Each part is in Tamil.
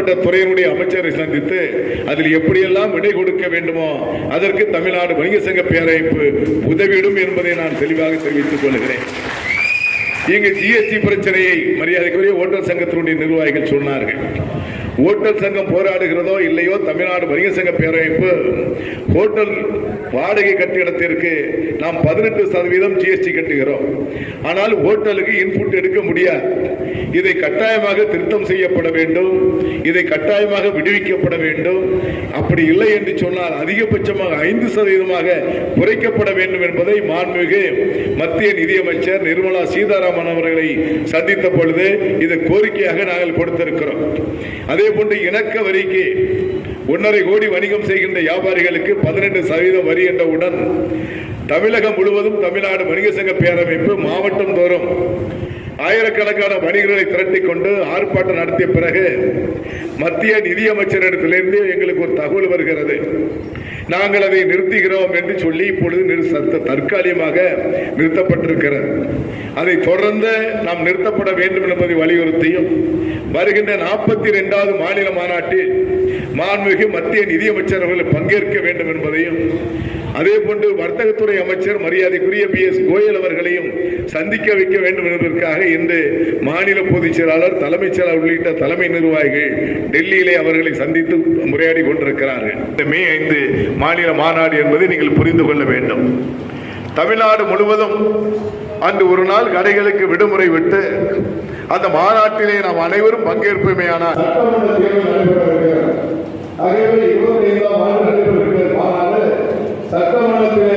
சம்பந்தப்பட்ட துறையினுடைய அமைச்சரை சந்தித்து அதில் எப்படியெல்லாம் விடை கொடுக்க வேண்டுமோ அதற்கு தமிழ்நாடு வணிக சங்க பேரமைப்பு உதவிடும் என்பதை நான் தெளிவாக தெரிவித்துக் கொள்கிறேன். இங்கு ஜிஎஸ்டி பிரச்சனையை மரியாதைக்குரிய ஓட்டல் சங்கத்தினுடைய நிர்வாகிகள் சொன்னார்கள். ஓட்டல் சங்கம் போராடுகிறதோ இல்லையோ தமிழ்நாடு வணிக சங்க பேரமைப்பு ஹோட்டல் வாடகை கட்டிடத்திற்கு நாம் பதினெட்டு சதவீதம் ஜிஎஸ்டி கட்டுகிறோம். ஆனால் ஹோட்டலுக்கு இன்புட் எடுக்க முடியாது. இதை கட்டாயமாக திருத்தம் செய்யப்பட வேண்டும். இதை கட்டாயமாக விடுவிக்கப்பட வேண்டும். அப்படி இல்லை என்று சொன்னால் அதிகபட்சமாக ஐந்து சதவீதமாக குறைக்கப்பட வேண்டும் என்பதை மாண்புமிகு மத்திய நிதியமைச்சர் நிர்மலா சீதாராமன் அவர்களை சந்தித்த பொழுது இதை கோரிக்கையாக நாங்கள் கொடுத்திருக்கிறோம். அதே போன்று இணக்க வரிக்கு ஒன்றரை கோடி வணிகம் செய்கின்ற வியாபாரிகளுக்கு பதினெட்டு சதவீதம் வரி என்றவுடன் தமிழகம் முழுவதும் தமிழ்நாடு வணிக சங்க பேரமைப்பு மாவட்டம் தோறும் ஆயிரக்கணக்கான வணிகர்களை திரட்டிக் கொண்டு ஆர்ப்பாட்டம் நடத்திய பிறகு மத்திய நிதியமைச்சரிடத்திலிருந்து எங்களுக்கு ஒரு தகவல் வருகிறது. நாங்கள் அதை நிறுத்துகிறோம் என்று சொல்லி இப்பொழுது நிறு- சத்த- தற்காலிகமாக நிறுத்தப்பட்டிருக்கிறது. அதை தொடர்ந்து நாம் நிறுத்தப்பட வேண்டும் என்பதை வலியுறுத்தியும் வருகின்ற நாற்பத்தி இரண்டாவது மாநில மாநாட்டில் மாண்புமிகு மத்திய நிதியமைச்சர் அவர்கள் பங்கேற்க வேண்டும் என்பதையும் அதே போன்று வர்த்தகத்துறை அமைச்சர் மரியாதைக்குரிய பி எஸ் கோயல் அவர்களையும் சந்திக்க வைக்க வேண்டும் என்பதற்காக இன்று மாநில பொதுச் செயலாளர் தலைமைச் செயலாளர் உள்ளிட்ட தலைமை நிர்வாகிகள் டெல்லியிலே அவர்களை சந்தித்து உரையாடி கொண்டிருக்கிறார்கள். இந்த மே ஐந்து மாநில மாநாடு என்பதை நீங்கள் புரிந்து கொள்ள வேண்டும். தமிழ்நாடு முழுவதும் அன்று ஒரு நாள் கடைகளுக்கு விடுமுறை விட்டு அந்த மாநாட்டிலே நாம் அனைவரும் பங்கேற்போமேயானால் ஆகவே இருபத்தி ஐந்தாம் ஆண்டு நடைபெறுகிற மாநாடு சட்டமன்றத்திலே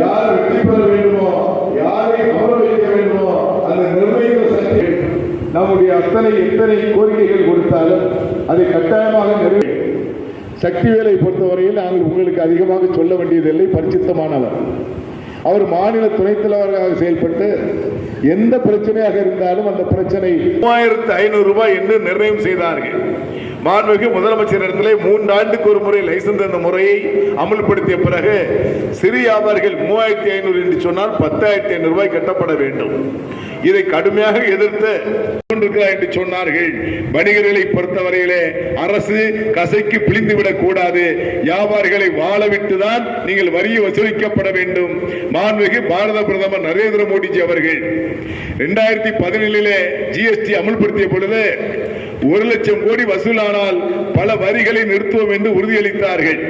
யார் வெற்றி பெற வேண்டுமோ யாரை அமர வைக்க வேண்டுமோ அந்த நிர்ணயித்த சக்தி நம்முடைய அத்தனை எத்தனை கோரிக்கைகள் கொடுத்தாலும் அதை கட்டாயமாக கருவி சக்தி வேலை பொறுத்தவரையில் நாங்கள் உங்களுக்கு அதிகமாக சொல்ல வேண்டியதில்லை பரிசுத்தமானவர். அவர் மாநில துணைத் தலைவராக செயல்பட்டு எந்த பிரச்சனையாக இருந்தாலும் அந்த பிரச்சனை மூவாயிரத்து ஐநூறு ரூபாய் என்று நிர்ணயம் செய்தார்கள். மாண்புமிகு முதலமைச்சர் இடத்திலே மூன்று ஆண்டுக்கு ஒரு முறை லைசன்ஸ் அந்த முறையை அமல்படுத்திய பிறகு சிறு வியாபாரிகள் மூவாயிரத்தி ஐநூறு என்று சொன்னால் பத்தாயிரத்தி ஐநூறு ரூபாய் கட்டப்பட வேண்டும். இதை கடுமையாக எதிர்த்து என்று சொன்னார்கள். வணிகர்களை பொறுத்தவரையிலே அரசு கசைக்கு பிழிந்துவிடக் கூடாது. வியாபாரிகளை வாழவிட்டுதான் நீங்கள் வரியை வசூலிக்கப்பட வேண்டும். மாண்புமிகு பாரத பிரதமர் நரேந்திர மோடிஜி அவர்கள் இரண்டாயிரத்தி பதினேழிலே ஜிஎஸ்டி அமல்படுத்திய பொழுது ஒரு லட்சம் கோடி வசூலானால் பல வரிகளை நிறுத்துவோம் என்று உறுதியளித்தார்கள்.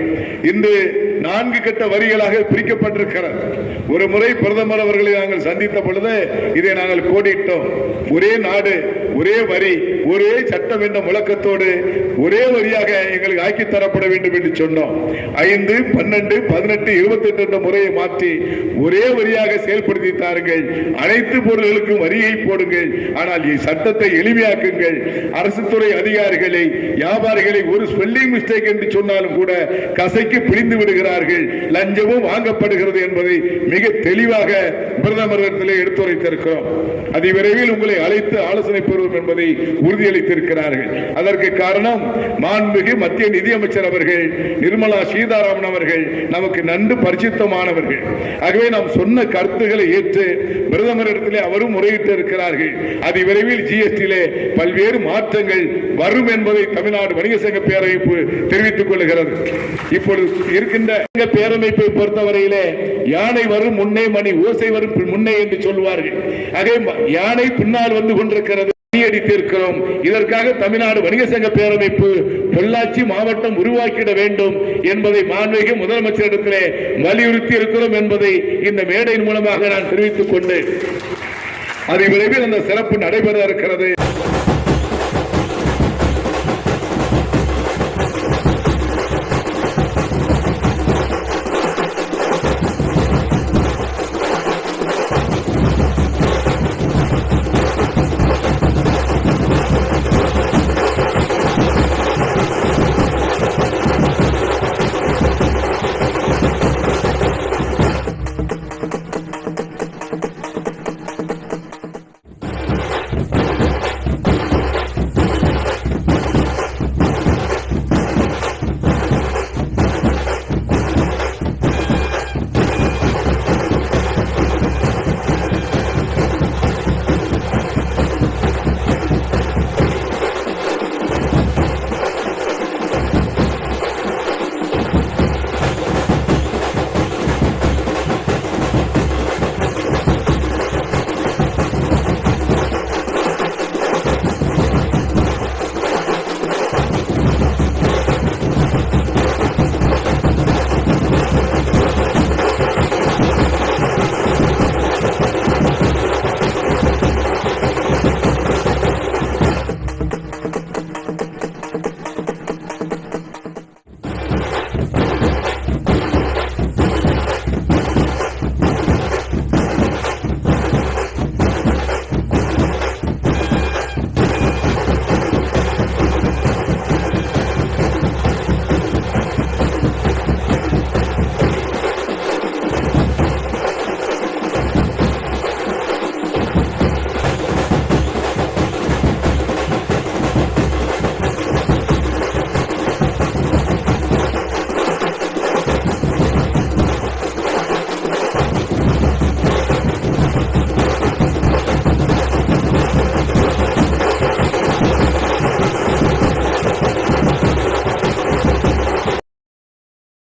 இன்று நான்கு கட்ட வரிகளாக பிரிக்கப்பட்டிருக்கிறது ஒரு முறை பிரதமர் அவர்களை நாங்கள் சந்தித்த பொழுது இதை நாங்கள் கோடிட்டோம். ஒரே நாடு ஒரே வரி ஒரே சட்டம் என்ற முழக்கத்தோடு ஒரே வரியாக எங்களுக்கு ஆக்கி தரப்பட வேண்டும் என்று சொன்னோம். ஐந்து பன்னெண்டு பதினெட்டு இருபத்தி எட்டு என்ற முறையை மாற்றி ஒரே வரியாக செயல்படுத்தி தாருங்கள். அனைத்து பொருள்களுக்கும் வரியை போடுங்கள். ஆனால் சட்டத்தை எளிமையாக்குங்கள். அரசு துறை அதிகாரிகளை வியாபாரிகளை ஒரு ஸ்பெல்லிங் மிஸ்டேக் என்று சொன்னாலும் கூட கசைக்கு பிடிந்து விடுகிறார்கள். லஞ்சமும் வாங்கப்படுகிறது என்பதை மிக தெளிவாக பிரதமர் எடுத்துரைத்திருக்கிறோம். அதிவிரைவில் உங்களை அழைத்து ஆலோசனை பெறுவோம் என்பதை உறுதியளித்திருக்கிறார்கள். அதற்கு காரணம் மாண்புமிகு மத்திய நிதியமைச்சர் அவர்கள் நிர்மலா சீதாராமன் அவர்கள் நமக்கு நன்கு பரிசுத்தமானவர்கள். ஆகவே நாம் சொன்ன கருத்துக்களை ஏற்று பிரதமரிடத்திலே அவரும் முறையிட்டு இருக்கிறார்கள் அதி விரைவில் ஜிஎஸ்டியிலே பல்வேறு மாற்றங்கள் வரும் என்பதை தமிழ்நாடு வணிக சங்க பேரமைப்பு தெரிவித்துக் கொள்கிறது. இப்பொழுது இருக்கின்ற பேரமைப்பை பொறுத்தவரையிலே யானை வரும் முன்னே மணி ஓசை வரும் முன்னே என்று சொல்வார்கள். அதே யானை பின்னால் வந்து கொண்டிருக்கிறது. அடித்திருக்கிறோம் இதற்காக தமிழ்நாடு வணிக சங்க பேரமைப்பு பொள்ளாச்சி மாவட்டம் உருவாக்கிட வேண்டும் என்பதை மாண்புமிகு முதலமைச்சரிடத்திலே வலியுறுத்தி இருக்கிறோம் என்பதை இந்த மேடையின் மூலமாக நான் தெரிவித்துக் கொண்டு அது விரைவில் அந்த சிறப்பு நடைபெற இருக்கிறது.